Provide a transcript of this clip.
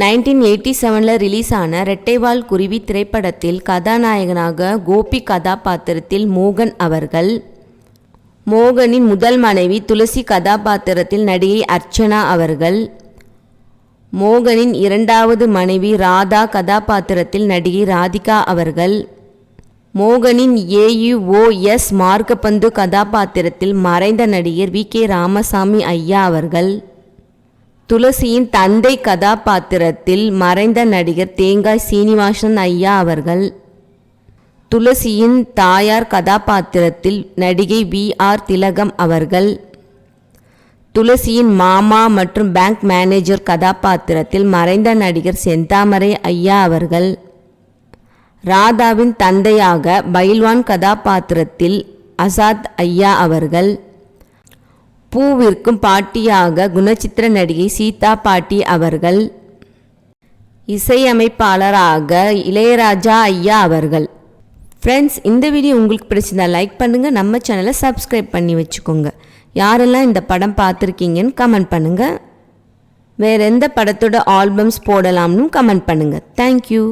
Nineteen eighty செவனில் release ஆன ரெட்டைவால் குருவி திரைப்படத்தில் கதாநாயகனாக கோபி கதாபாத்திரத்தில் மோகன் அவர்கள். மோகனின் முதல் மனைவி துளசி கதாபாத்திரத்தில் நடிகை அர்ச்சனா அவர்கள். மோகனின் இரண்டாவது மனைவி ராதா கதாபாத்திரத்தில் நடிகை ராதிகா அவர்கள். மோகனின் ஏயுஓஎஸ் மார்க்கபந்து கதாபாத்திரத்தில் மறைந்த நடிகர் வி கே ராமசாமி ஐயா அவர்கள். துளசியின் தந்தை கதாபாத்திரத்தில் மறைந்த நடிகர் தேங்காய் சீனிவாசன் ஐயா அவர்கள் துளசியின் தாயார் கதாபாத்திரத்தில் நடிகை வி. ஆர். திலகம் அவர்கள் துளசியின் மாமா மற்றும் பேங்க் மேனேஜர் கதாபாத்திரத்தில் மறைந்த நடிகர் செந்தாமரை ஐயா அவர்கள் ராதாவின் தந்தையாக பைல்வான் கதாபாத்திரத்தில் அசாத் ஐயா அவர்கள் பூவிற்கும் பாட்டியாக குணச்சித்திர நடிகை சீதா பாட்டி அவர்கள் இசையமைப்பாளராக இளையராஜா ஐயா அவர்கள். ஃப்ரெண்ட்ஸ் இந்த வீடியோ உங்களுக்கு பிடிச்சிருந்தா லைக் பண்ணுங்கள் நம்ம சேனலை சப்ஸ்கிரைப் பண்ணி வச்சுக்கோங்க. யாரெல்லாம் இந்த படம் பார்த்துருக்கீங்கன்னு கமெண்ட் பண்ணுங்கள் வேறு எந்த படத்தோட ஆல்பம்ஸ் போடலாம்னு கமெண்ட் பண்ணுங்கள் தேங்க்யூ